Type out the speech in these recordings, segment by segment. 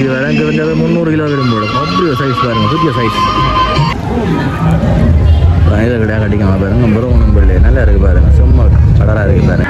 நிற்கிது வேறு அங்கே வந்து முந்நூறு கிலோ வரும் போடும் அப்படி சைஸ் பாருங்க புதிய சைஸ் இதை கிடையாது கட்டிக்காம பாருங்க முருகனும் பிள்ளை நல்லா இருக்கு பாருங்க சும்மா கடலாக இருக்கு பாருங்க.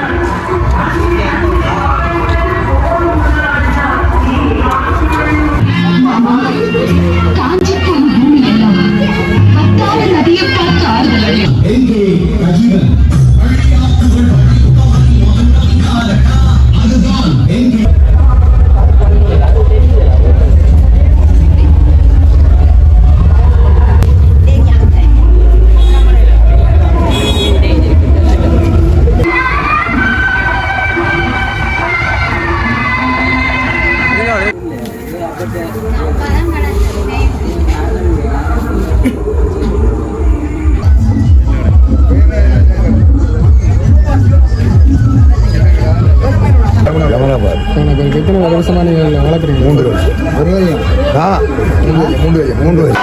மூன்று வயது மூன்று வயது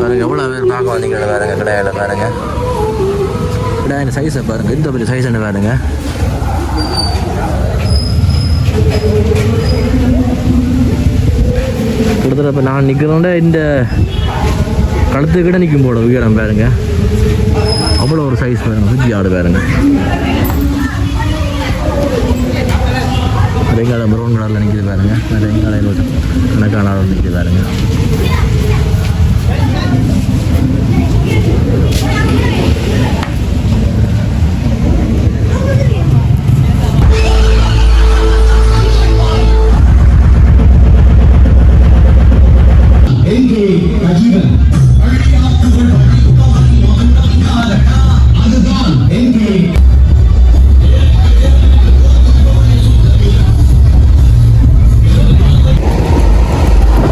பாருங்க எவ்வளோ பேர் பார்க்க வந்தீங்க பாருங்க கடையில் பாருங்க. கடையின் சைஸை பாருங்க இந்த பெரிய சைஸ் என்ன பாருங்க. கிட்டத்தட்ட இப்போ நான் நிற்கிறோட இந்த கழுத்து கிட்ட நிற்கும் போட உயரம் பாருங்க. அவ்வளோ ஒரு சைஸ் பாருங்க சுற்றி ஆடு பாருங்க. ரெங்கால ப்ரௌன் கலரில் நிற்கிது பாருங்கள் பாருங்க. ரெங்கால கணக்கான நிற்கிது பாருங்கள்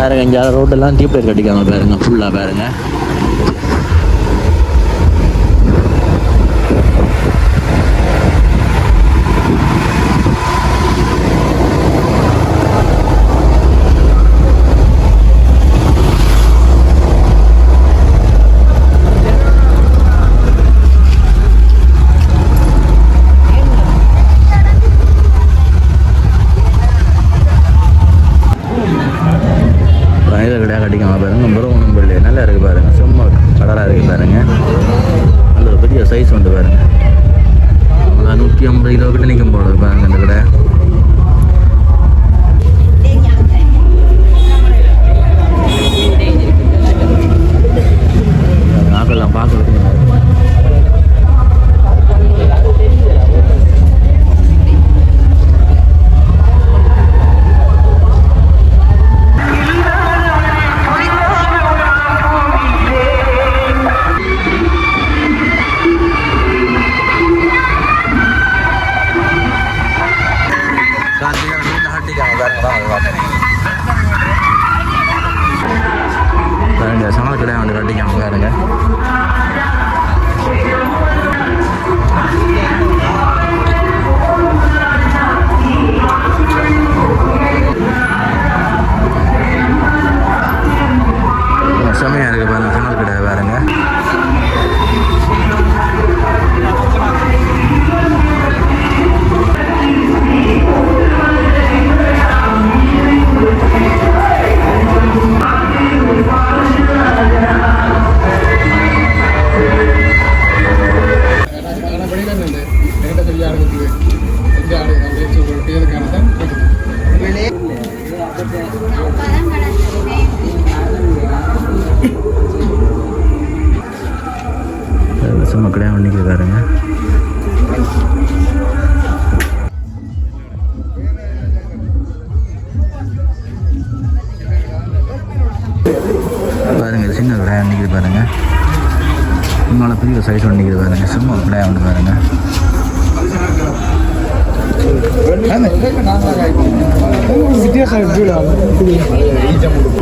பாருங்க இங்கே ரோடெல்லாம் டீப் லைட் கட்டிக்காம பாருங்க ஃபுல்லாக பாருங்க இதை கிடையாது கட்டிக்காம பாருங்க முருகனும் பிள்ளை நல்லா இருக்கு பாருங்க சும்மா கடலாக இருக்கு பாருங்க நல்ல ஒரு பெரிய சைஸ் உண்டு பாருங்க அவ்வளோ நூற்றி ஐம்பது போல இருக்கு பாருங்க இந்த கடை ஆக்கெல்லாம் பார்க்கறதுக்கு பண்ணிக்கிருக்காருங்க. பாருங்கள் சின்ன பண்ணிக்கிட்டு பாருங்க. உங்களால் பெரிய சைஸ் ஒன்று பாருங்கள் சும்மா விளையாண்டு பாருங்க.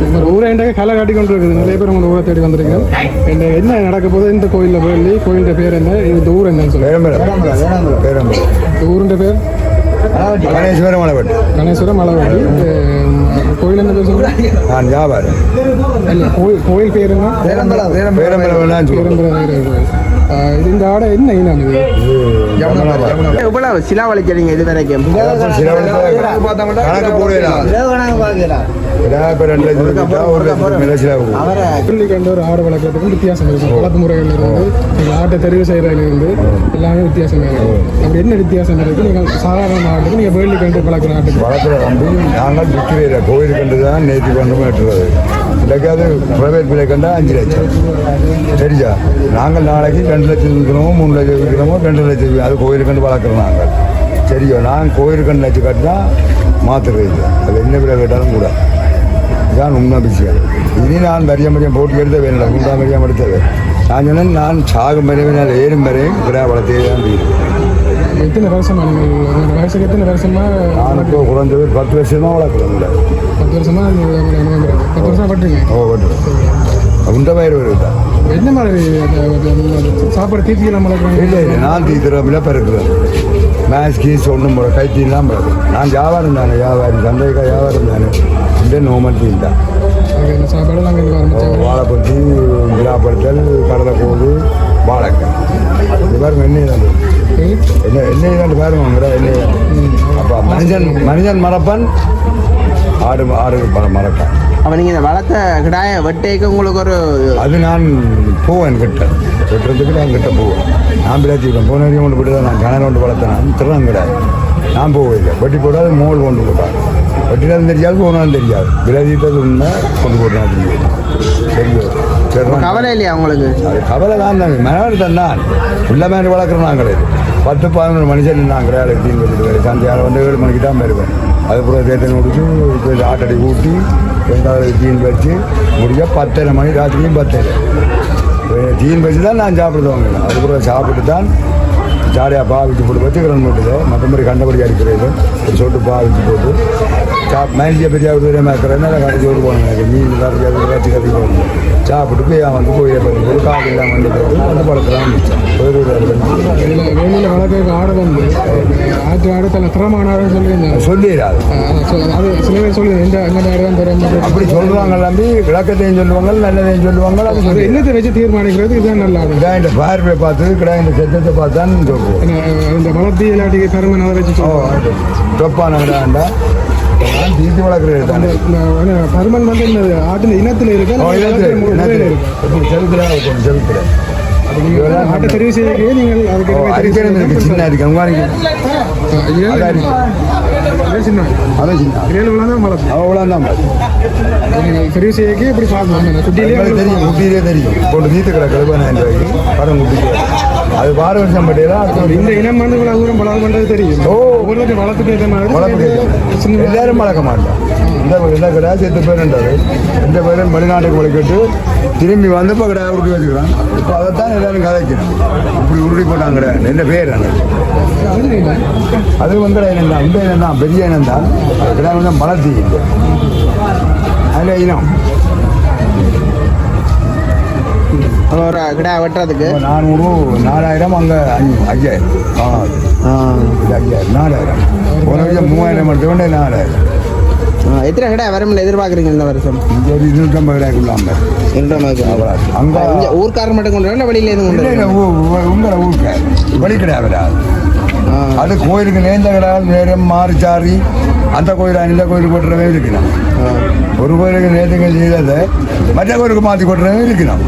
உங்கள் ஊரை என்கிட்ட களை காட்டி கொண்டு இருக்குது நிறைய பேர் உங்கள் ஊரை தேடி வந்திருக்கேன் என்ன என்ன நடக்க போகுது இந்த கோயிலில் போய் கோயிலின் பேர் என்ன இந்த ஊர் என்னன்னு சொல்லி பேரம்பலம் பேரம்பலம் இந்த ஊருன்ற பேர் கணேஸ்வர மலைப்பட்டு கணேஸ்வரம் மலைவாடி இந்த கோயில் என்ன பேர் சொல்லுங்க நான் வியாபாரி இல்லை கோயில் கோயில் பேர் என்ன பேரம்பலம் பேரம்பலம் இந்த ஆடை என்ன இனம் இது? இவ்வளவு சிலா வலிக்கிறீங்க இது வரைக்கும்? ஒரு வந்து ஆடு வளர்க்குறதுக்கும் வித்தியாசம் இருக்கும் வளர்ப்பு முறைகள் இருந்து நீங்கள் ஆட்டை தெரிவு செய்கிறதுல இருந்து எல்லாமே வித்தியாசம் இருக்கும் அப்படி என்ன வித்தியாசம் இருக்கு? நீங்கள் சாதாரண ஆட்டுக்கு நீங்கள் வேலி கண்டு வளர்க்குற ஆட்டுக்கு வளர்க்குற நம்பி நாங்கள் விற்கிறீர கோயில் கண்டு தான் நேற்று கொண்டு வெட்டுறது இன்றைக்காவது ப்ரைவேட் பிள்ளை கண்டா அஞ்சு லட்சம். சரிஜா நாங்கள் நாளைக்கு ரெண்டு லட்சம் விற்கிறோமோ மூணு லட்சம் விற்கிறோமோ ரெண்டு லட்சம் அது கோயில் கண்டு வளர்க்குறோம் நாங்கள். சரியோ? நான் கோயில் கண்டு லட்சம் கட்டினா மாற்றுறது அது என்ன பிள்ளை கேட்டாலும் கூட. இதுதான் உண்மை விஷயம். இனி நான் மரிய மரியம் போட்டு எடுத்த வேணும் மூன்றாம் மரியாம் எடுத்தது. நான் சொன்னேன் நான் சாகும் வரையும் நான் ஏறும் வரையும் கிரா வளர்த்தே தான் எத்தனை வருஷமா நீங்கள் வயசுக்கு எத்தனை வருஷமா நான் இப்போ குறைஞ்சது பத்து வருஷமாக வளர்க்குறேன் பத்து வருஷமா பத்து வருஷம் பட்டுறீங்க ஓ ஓட்டு உண்ட பயிர் வருதா என்ன மாதிரி சாப்பாடு தீர்த்தியெல்லாம் வளர்க்குறாங்க? இல்லை இல்லை நான் தீத்திரமில்ல பிறக்கிறேன் மேட்ச் கீஸ் ஒன்றும் போட கைத்தீலாம் பிறகு நான் வியாபாரம் தானே வியாபாரி சந்தைக்கா வியாபாரம் தானே. இந்த நோமல் தீன். தான் சாப்பாடு நாங்கள் வாழைப்பட்டி விழாப்படுத்தல் கடலைக்கோடு வாழைக்காய் அது பாருங்க எண்ணெய் தான் என்ன எண்ணெய் தான் பாருங்க உங்கள எண்ணெய் தான் அப்போ மனிதன் மனிதன் மறப்பன் ஆடு ஆடு மறக்கான் அப்போ நீங்கள் இந்த வளத்தை கிடாய வெட்டைக்கு உங்களுக்கு ஒரு அது நான் போவேன் கிட்ட வெட்டுறதுக்கு நான் கிட்ட போவேன் நான் பிள்ளைச்சிக்கிறேன் போன வரைக்கும் கொண்டு போட்டு தான் நான் கிணறு கொண்டு வளர்த்தேன் நான் கிடையாது நான் போகவில்லை வெட்டி போடாது மோல் கொண்டு போட்டாங்க வெட்டினாலும் தெரியாது போனாலும் தெரியாது விளைவித்தது உண்மை கொண்டு போட்டேன் அப்படின்னு தெரியும் சரி கவலை இல்லையா உங்களுக்கு? அது கவலை தான் தான். மனவர்த்தம் தான். உள்ள மாதிரி வளர்க்குறோம் நாங்கள். பத்து பதினொரு மனுஷன் நான் கிடையாது தீன் வச்சுட்டு சந்தையால் வந்து ஏழு மணிக்கு தான் வருவேன். அதுக்கப்புறம் தேத்தனை முடிச்சு ஆட்டடி ஊட்டி ரெண்டாவது தீன் வச்சு முடிஞ்ச பத்தரை மணி ராத்திரியும் பத்தரை. தீன் வச்சு தான் நான் சாப்பிடுவாங்க அதுக்கப்புறம் சாப்பிட்டு தான் ஜாலியாக பா வச்சு போட்டு வச்சுக்கிறேன் மட்டும் மற்றபடி கண்டபடி அடிக்கிறது ஒரு சொட்டு பா வச்சு போட்டு. சாப் மேலேஜியை பெரிய தூரமாக இருக்கிறேன் நல்லா கடைசி ஓட்டு போகணும் மீன் எல்லாத்தையும் கட்டி கட்டி போகணும். சாப்பிட்டு போய் அவன் வந்து போய் பண்ணி போட்டு காடு எல்லாம் வண்டி போட்டு மிச்சம் ஒரு வெளியில் வளர்க்குற ஆடு வந்து ஆட்டு ஆடு தலை திறமான ஆடுன்னு சொல்லியிருந்தாங்க சொல்லிடாது ஆ, சொ- அது சில பேர் சொல்லி இந்த அங்கே ஆடு தான் தரும் அப்படி சொல்லுவாங்க நம்பி விளக்கத்தையும் சொல்லுவாங்க நல்லதையும் சொல்லுவாங்க அது சொல்லி என்னத்தை வச்சு தீர்மானிக்கிறது? இதுதான் நல்லா கிடா இந்த பார்வையை பார்த்து கிடா இந்த செத்தத்தை பார்த்து தான் சொல்லுவோம் இந்த வளர்த்தி இல்லாட்டிக்கு பெருமை அதை வச்சு தொப்பான கிடாண்டா தீர்த்து வளர்க்குறது தானே. பருமன் வந்து இந்த ஆட்டின் இனத்தில் இருக்கு? செலுத்துற நீங்கள் ஆட்டை தெரிவு செய்யறதுக்கு நீங்கள் அதுக்கு சின்ன இருக்கு உங்க அதான் இருக்கு. சின்ன. அதான் சின்ன கிரேல் உள்ள தான் வளர்த்து அவ்வளோ தான் நீங்கள் தெரிவு செய்யக்கே இப்படி பார்க்கணும் அந்த குட்டியிலே தெரியும் குட்டியிலே தெரியும். போட்டு நீத்து எழுபதாயிரம் ரூபாய்க்கு படம் குட்டிக்கு. அது வருஷம் பட்டியலாம் இந்த இனம் இவ்வளவு தூரம் பலம் பண்றது தெரியும். ஓ. உங்களுக்கு வளர்த்துக்கு ஏற்ற மாதிரி வளர்ப்பு சின்ன எல்லாரும் வளர்க்க மாட்டோம் இந்த இந்த கடை சேர்த்து பேருன்றது இந்த பேரும் வெளிநாட்டுக்கு வளர்க்கிட்டு திரும்பி வந்து இப்போ கடை உருட்டி வச்சுக்கிறான் இப்போ அதைத்தான் எல்லாரும் கதைக்கணும் இப்படி உருட்டி போட்டாங்க கடை என்ன பேர் அண்ணன் அது வந்து இனம் தான். இந்த இனம் தான். பெரிய இனம் தான். கடை வந்து மலர்த்தி அதில் இனம். ஒரு கிடா வெட்டுறதுக்கு? நானூறு நாலாயிரம் அங்கே ஐயாயிரம். ஐயாயிரம் நாலாயிரம். ஒரு வருஷம் மூவாயிரம் எடுத்துக்கொண்டே நாலாயிரம். எத்தனை கிடா வரும்னு எதிர்பார்க்குறீங்க இந்த வருஷம்? இங்கே இருநூற்றம்பது ரூபாய்க்குள்ளாம இரண்டாம் அங்கே. இங்க ஊர்க்காரர் மட்டும் கொண்டு வரல வெளியில இருந்து கொண்டு வரணும் உங்களை ஊருக்கு வழி கிடையாது ஆ. அது கோயிலுக்கு நேர்ந்த கிடையாது நேரம் மாறி சாரி அந்த கோயில் இந்த கோயிலுக்கு கொட்டுறவே இருக்கணும் ஒரு கோயிலுக்கு நேர்த்துங்க செய்ததை மற்ற கோயிலுக்கு மாற்றி கொட்டுறவே இருக்கணும்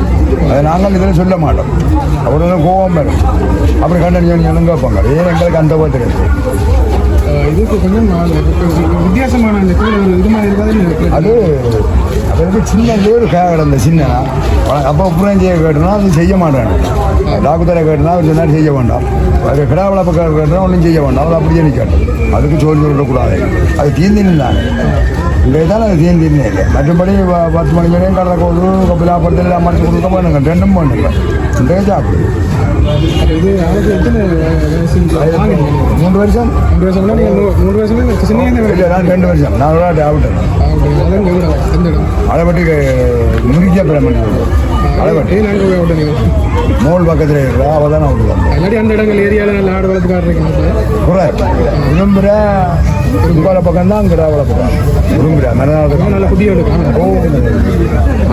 அதை நாங்கள் இதில் சொல்ல மாட்டோம். அவ்வளோ கோபம் வரும். அப்படி கண்டனியும் எனக்கு வைப்பாங்க ஏன் எங்களுக்கு அந்த அஹ், இதுக்கு கொஞ்சம் நாள் வித்தியாசமான அந்த இது மாதிரி. அது அவருக்கு சின்ன ஒரு கே கிடந்த சின்னனா அப்போ புறம் செய்ய கேட்டனா அது செய்ய மாட்டேன். டாக்டரை கேட்டனா அவர் சொன்னார் செய்ய வேண்டாம். அது கிடா வளர்ப்பு கேட்டனா ஒன்றும் செய்ய வேண்டாம். அவர் அப்படியே நிற்கட்டும் அதுக்கு சோறு சொல்லக்கூடாது அது தீந்தின்னு தானே இங்கே தான் அது சேர்ந்து இல்லை மற்றபடி பத்து மணி வரையும் கடலை கோது கப்பிலாப்படத்தில் எல்லாம் மறைச்சு கொடுக்க போனுங்க ரெண்டும் போனுங்க இன்றைய சாப்பிடு மூன்று வருஷம் மூன்று வருஷம் மூன்று வருஷம் இல்லை நான் ரெண்டு வருஷம் நான் ஒரு முருகியா பிரமணி அதைப்பட்டி ஏன் அங்கே போய் விட்டீங்க மோல் பக்கத்தில் இருக்கிறா அவள் தான் இல்லாட்டி அந்த இடங்கள் ஏரியாவில் நல்ல ஆடு குறை விரும்புகிற உங்களை பக்கம் தான் அவளை பக்கம் விரும்புகிற மறுநாள் நல்ல குட்டியோடு ஓ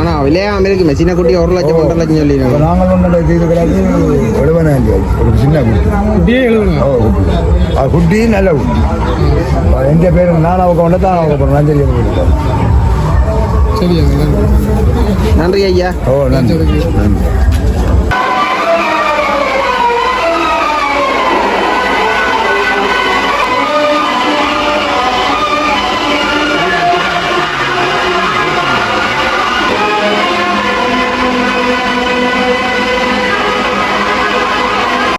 ஆனா விளையாம இருக்கு சின்ன குட்டி ஒரு லட்சம் ஒன்றரை லட்சம் சொல்லிடுங்க நாங்கள் ஒன்று இது கிடையாது. எழுபதாயிரம் ஒரு சின்ன குட்டி. குட்டியே ஓ குட்டி. அது குட்டி நல்ல குட்டி. எந்த பேர் நான் அவங்க கொண்டு தான் அவங்க போகிறேன் நான் சொல்லி நன்றி நன்றி ஐயா. ஓ நன்றி. நன்றி.